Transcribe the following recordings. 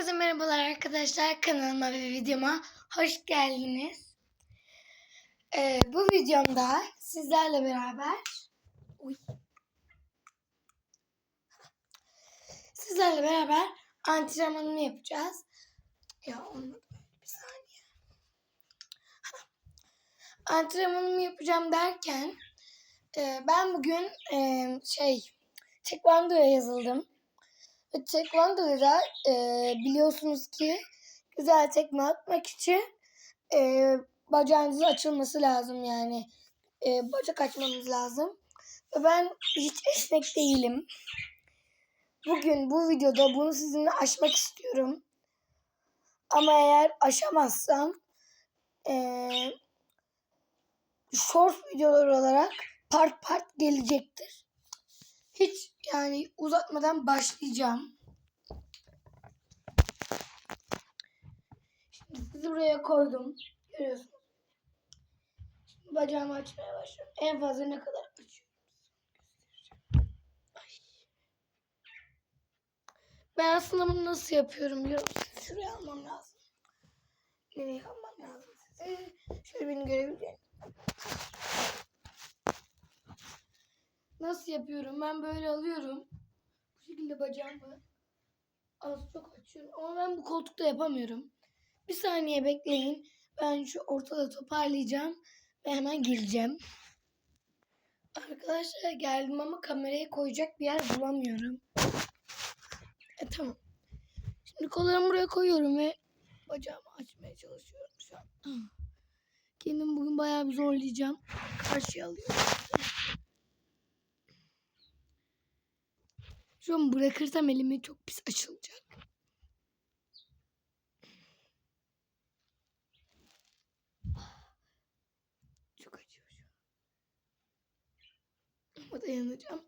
Herkese merhabalar arkadaşlar. Kanalıma ve videoma hoş geldiniz. Ee, bu videomda sizlerle beraber Uy. sizlerle beraber antrenmanını yapacağız. Ya olmadı. Bir saniye. Antrenmanımı yapacağım derken e, ben bugün e, şey tekvandoya yazıldım. Ve Taekwondo'da e, biliyorsunuz ki güzel tekme atmak için e, bacağınızın açılması lazım yani. E, bacak açmanız lazım. Ben hiç esnek değilim. Bugün bu videoda bunu sizinle aşmak istiyorum. Ama eğer aşamazsam e, short videolar olarak part part gelecektir. Hiç yani uzatmadan başlayacağım. Şimdi sizi buraya koydum. Görüyorsunuz. Şimdi bacağımı açmaya başlıyorum. En fazla ne kadar açıyorum? Ben aslında bunu nasıl yapıyorum biliyor musunuz? Şuraya almam lazım. Nereye almam lazım size? Şöyle beni görebileceğiniz. Nasıl yapıyorum? Ben böyle alıyorum. Bu şekilde bacağımı az çok açıyorum. Ama ben bu koltukta yapamıyorum. Bir saniye bekleyin. Ben şu ortada toparlayacağım ve hemen geleceğim. Arkadaşlar geldim ama kamerayı koyacak bir yer bulamıyorum. E tamam. Şimdi kollarımı buraya koyuyorum ve bacağımı açmaya çalışıyorum şu an. Kendimi bugün bayağı bir zorlayacağım. Karşıya alıyorum. Şu an bırakırsam elimi çok pis açılacak. Çok acıyor şu an. Ama dayanacağım.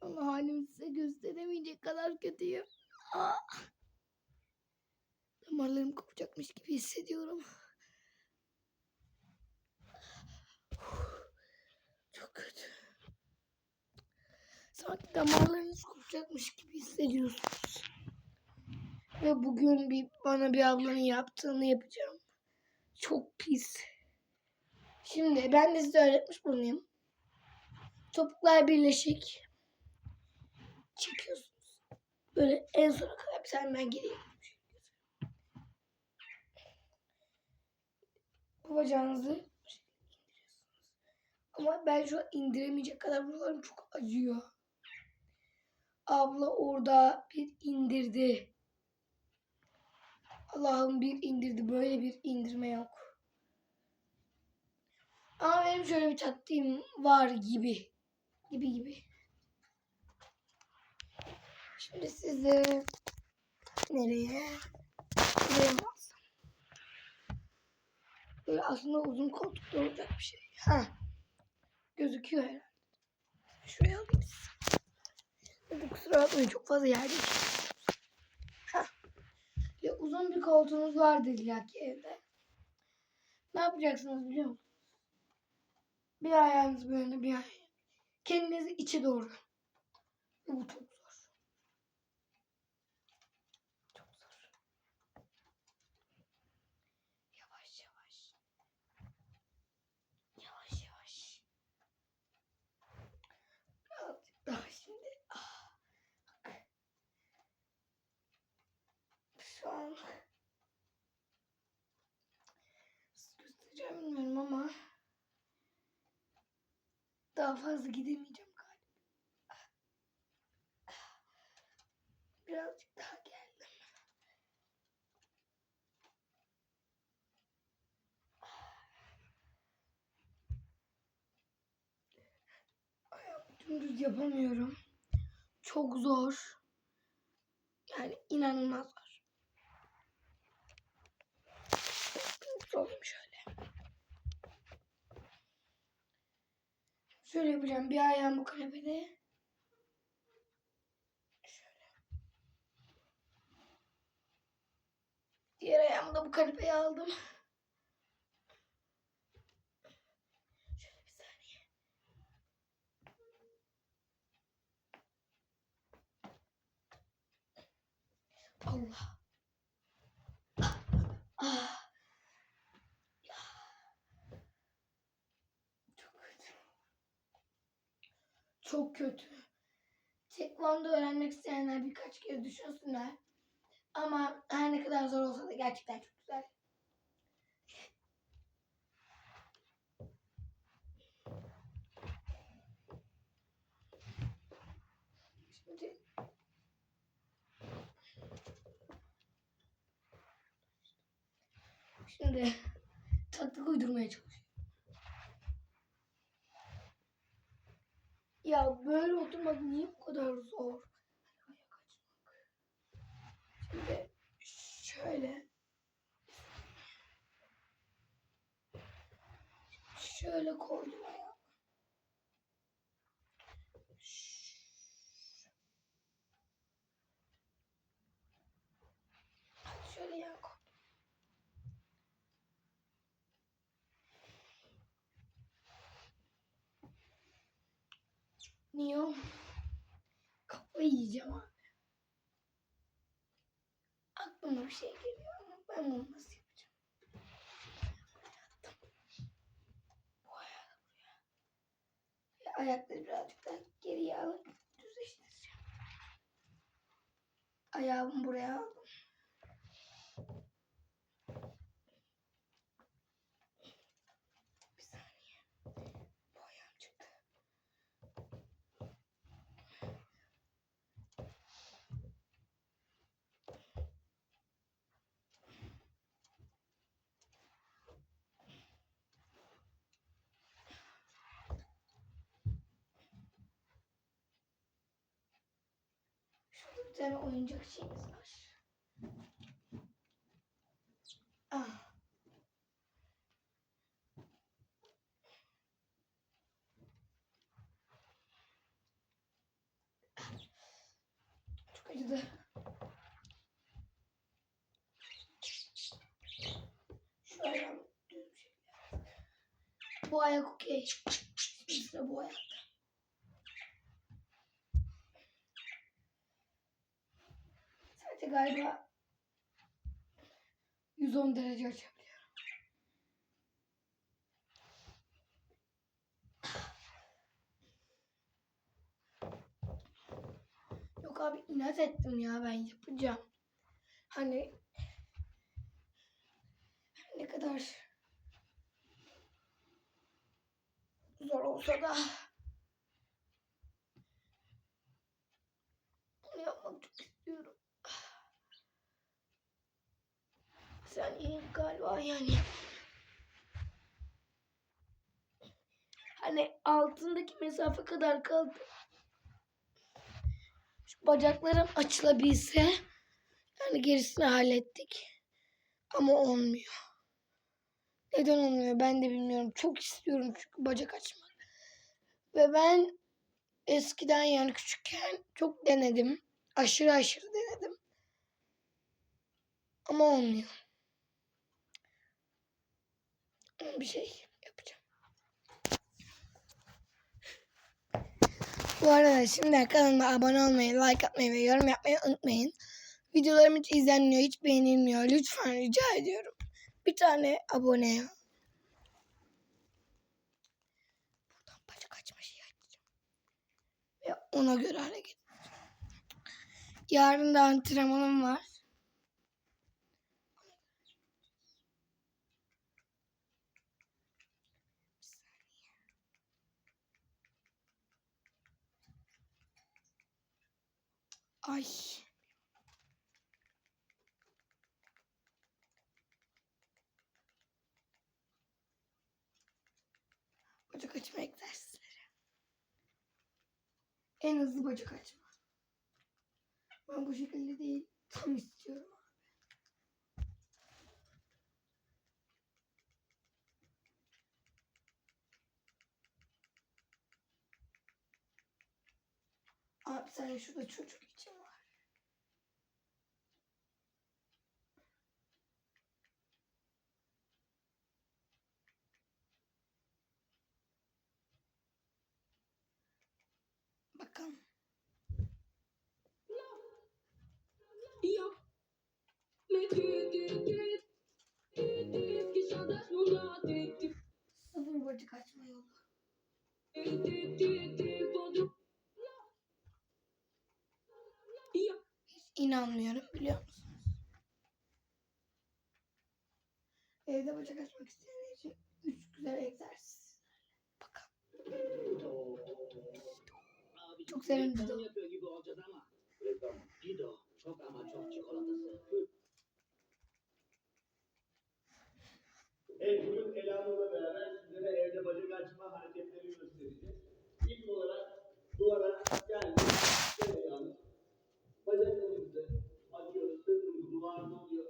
Şu an halimi size gösteremeyecek kadar kötüyüm. Aa. Damarlarım kopacakmış gibi hissediyorum. Çok kötü. Sanki damarlarınız kopacakmış gibi hissediyorsunuz. Ve bugün bir bana bir ablanın yaptığını yapacağım. Çok pis. Şimdi ben de size öğretmiş bulunayım. Topuklar birleşik. Çekiyorsunuz. Böyle en sona kadar bir saniye ben geriye Bu ama ben şu an indiremeyecek kadar buralarım çok acıyor. Abla orada bir indirdi. Allah'ım bir indirdi. Böyle bir indirme yok. Ama benim şöyle bir taktiğim var gibi. Gibi gibi. Şimdi size nereye? Buraya? Böyle aslında uzun koltukta olacak bir şey. Ha gözüküyor herhalde. Şuraya alayım size. Kusura bakmayın çok fazla yerde. Ya uzun bir koltuğunuz var dediler ki evde. Ne yapacaksınız biliyor musunuz? Bir ayağınız böyle bir ay. Kendinizi içe doğru. Bu. Çok zor. Yavaş yavaş. Yavaş yavaş. Birazcık daha şimdi. Ah, bak. Şu an göstereceğim bilmiyorum ama daha fazla gidemeyeceğim galiba. Birazcık daha geldim. Ayağımı dümdüz yapamıyorum. Çok zor. Yani inanılmaz zor. Sorayım şöyle. Şöyle yapacağım. Bir ayağım bu kanepede. Şöyle. Diğer ayağımı da bu kanepeye aldım. Allah. Ah. Çok kötü. Tekvando öğrenmek isteyenler birkaç kez düşünsünler. Ama her ne kadar zor olsa da gerçekten çok güzel. Şimdi Şimdi taktik uydurmaya çalışıyorum. Ya böyle oturmak niye bu kadar zor? Şimdi şöyle. Şöyle koydum ayağı. Şöyle yan koydum. Niye? Kafayı yiyeceğim abi. Aklıma bir şey geliyor ama ben bunu nasıl yapacağım? Bu ayağı buraya. Ve ayakları birazcık daha geriye alıp düzleştireceğim. Ayağımı buraya aldım. Tane oyuncak şeyimiz var. Ah. Çok acıdı. Şey. Bu ayak okey. Şimdi sıra bu ayakta. Sadece galiba 110 derece açabiliyorum. Yok abi inat ettim ya ben yapacağım. Hani ne kadar zor olsa da bunu yapmak çok istiyorum. Sen iyi galiba yani. Hani altındaki mesafe kadar kaldı. Şu bacaklarım açılabilse yani gerisini hallettik. Ama olmuyor. Neden olmuyor ben de bilmiyorum. Çok istiyorum çünkü bacak açmak. Ve ben eskiden yani küçükken çok denedim. Aşırı aşırı denedim. Ama olmuyor. Ama bir şey yapacağım. Bu arada şimdi kanalıma abone olmayı, like atmayı ve yorum yapmayı unutmayın. Videolarım hiç izlenmiyor, hiç beğenilmiyor. Lütfen rica ediyorum. Bir tane abone. Buradan açma şeyi açacağım. Ve ona göre hareket. Yarın da antrenmanım var. Ay. Bacak açma egzersizleri. En hızlı bacak açma. Ben bu şekilde değil. Tam istiyorum. Abi sen şurada çocuk Sıfır burcu kaçma yolu. Hiç biliyor musunuz? Evde bacak açmak isteyenler için üç güzel egzersiz. Bakalım. Çok sevindim. Çok ama çok çikolatası. Ebru'nun kelamıyla beraber sizlere evde bacak açma hareketleri göstereceğiz. İlk olarak duvara geldik. Şöyle yalnız. Bacaklarımızı açıyoruz. Sırtımız duvarda oluyor.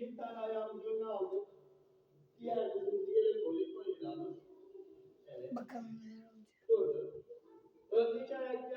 Bin tane ayağımızı önüne aldık. Diğer kızımızı yere koyduk. Koyun Evet. Bakalım neler olacak. Durdu. Öndeki ayak bir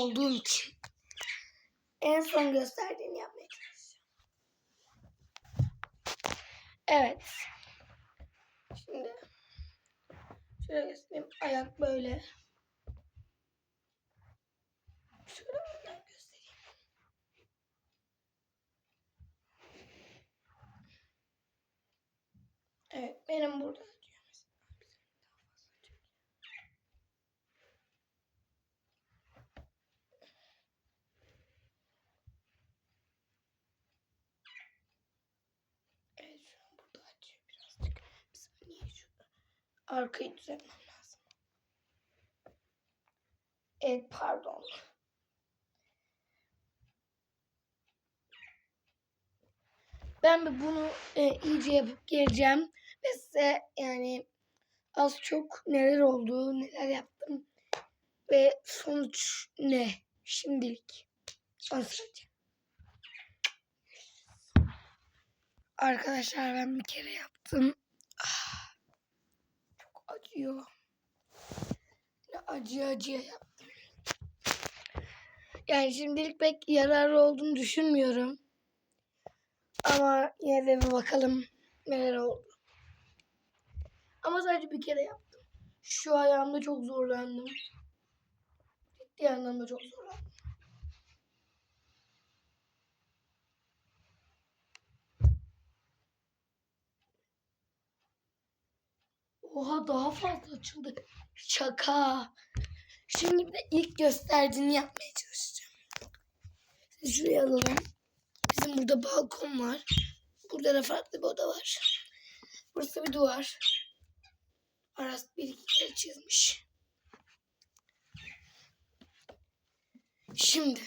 olduğum için. En son gösterdiğini yapmaya. Evet. Şimdi şöyle göstereyim. Ayak böyle. Şöyle buradan göstereyim. Evet benim burada Arkayı düzeltmem lazım. Evet pardon. Ben de bunu e, iyice yapıp geleceğim. Ve size yani az çok neler oldu, neler yaptım ve sonuç ne şimdilik. Onu. Arkadaşlar ben bir kere yaptım acıyor. Yine acıya acıya yaptım. Yani şimdilik pek yararlı olduğunu düşünmüyorum. Ama yine de bir bakalım neler oldu. Ama sadece bir kere yaptım. Şu ayağımda çok zorlandım. Ciddi anlamda çok zorlandım. Oha daha fazla açıldı. Şaka. Şimdi de ilk gösterdiğini yapmaya çalışacağım. Şuraya alalım. Bizim burada balkon var. Burada da farklı bir oda var. Burası bir duvar. Aras bir iki çizmiş. Şimdi.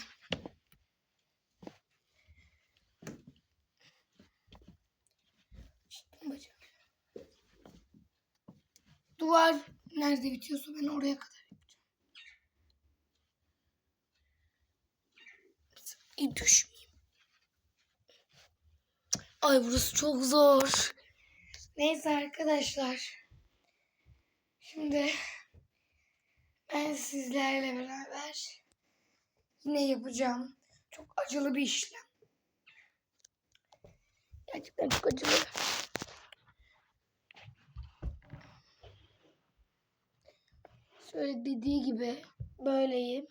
Duvar nerede bitiyorsa ben oraya kadar yapacağım. İyi düşmeyeyim. Ay burası çok zor. Neyse arkadaşlar. Şimdi ben sizlerle beraber yine yapacağım. Çok acılı bir işlem. Gerçekten çok acılı. Şöyle dediği gibi böyleyim.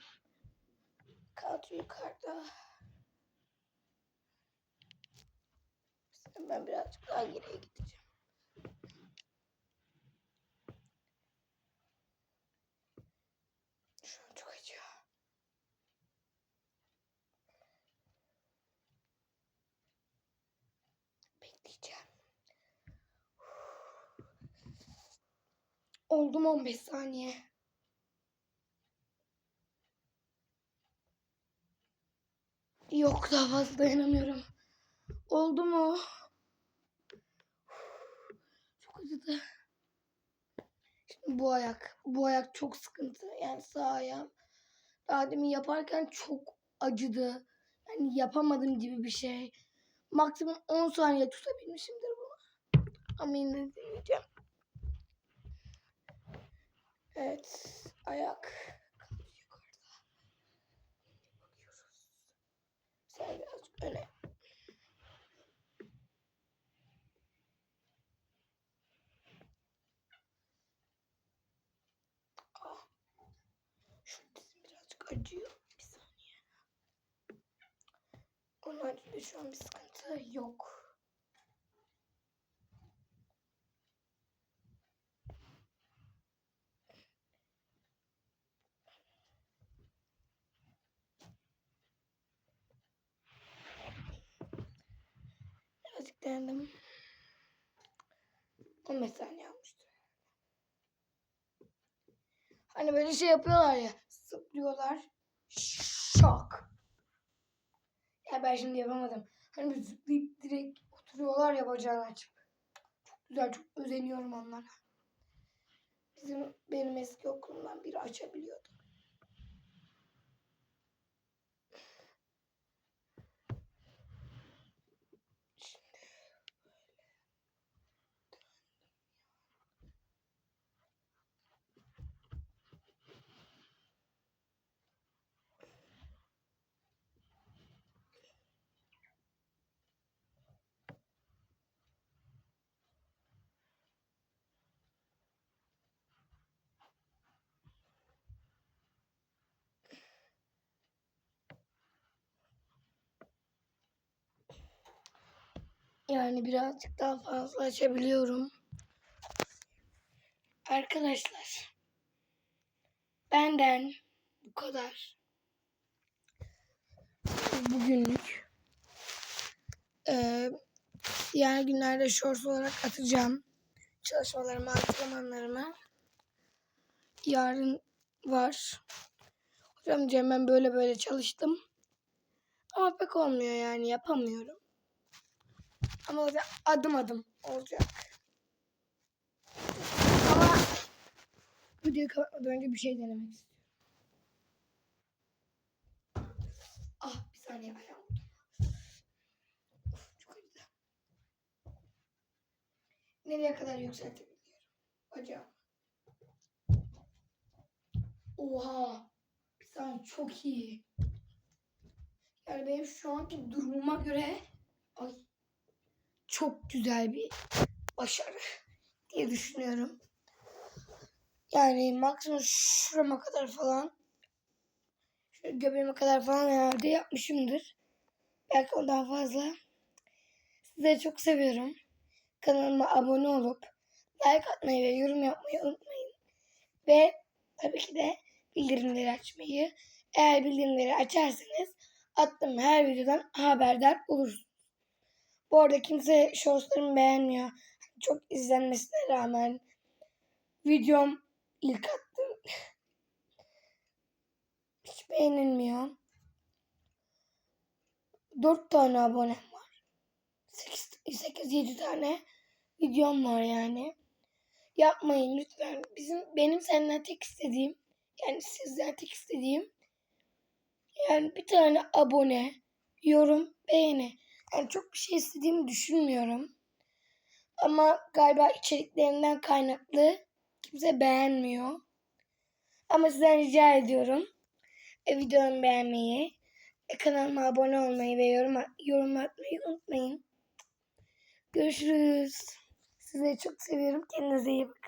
Kadro yukarıda. Ben birazcık daha geriye gideceğim. Şu an çok acıyor. Bekleyeceğim. Oldu mu 15 saniye? Yok daha fazla dayanamıyorum. Oldu mu? Çok acıdı. Şimdi bu ayak. Bu ayak çok sıkıntı. Yani sağ ayağım. Daha demin yaparken çok acıdı. Yani yapamadım gibi bir şey. Maksimum 10 saniye tutabilmişimdir bunu. Ama yine de deneyeceğim. Evet. Ayak. Kaldı yukarıda. Bakıyoruz. Sen birazcık öne. Ah. Şu dizim birazcık acıyor. Bir saniye. Onun haricinde şu an bir sıkıntı yok. Denedim. 15 saniye almıştı. Hani böyle şey yapıyorlar ya. Zıplıyorlar. Şok. Ya ben şimdi yapamadım. Hani böyle zıplayıp direkt oturuyorlar ya bacağını açıp. Çok güzel, çok özeniyorum onlara. Bizim benim eski okulumdan biri açabiliyordu. Yani birazcık daha fazla açabiliyorum. Arkadaşlar. Benden bu kadar. Bugünlük. Ee, diğer günlerde shorts olarak atacağım. Çalışmalarımı, antrenmanlarımı. Yarın var. Hocam diyeceğim ben böyle böyle çalıştım. Ama pek olmuyor yani yapamıyorum. Ama o da adım adım olacak. Ama videoyu kapatmadan önce bir şey denemek istiyorum. Ah bir saniye ayağım. Nereye kadar yükseltebiliyorum? Bacağım. Oha. Bir saniye çok iyi. Yani benim şu anki durumuma göre ay, çok güzel bir başarı diye düşünüyorum. Yani maksimum şurama kadar falan şu göbeğime kadar falan herhalde yapmışımdır. Belki ondan fazla. Sizleri çok seviyorum. Kanalıma abone olup like atmayı ve yorum yapmayı unutmayın. Ve tabii ki de bildirimleri açmayı. Eğer bildirimleri açarsanız attığım her videodan haberdar olursunuz. Bu arada kimse shortslarımı beğenmiyor. Çok izlenmesine rağmen videom ilk attım. Hiç beğenilmiyor. 4 tane abonem var. 8-7 tane videom var yani. Yapmayın lütfen. Bizim benim senden tek istediğim yani sizden tek istediğim yani bir tane abone, yorum, beğeni. Yani çok bir şey istediğimi düşünmüyorum. Ama galiba içeriklerinden kaynaklı kimse beğenmiyor. Ama sizden rica ediyorum. E, videomu beğenmeyi, e, kanalıma abone olmayı ve yorum, yorum atmayı unutmayın. Görüşürüz. Sizleri çok seviyorum. Kendinize iyi bakın.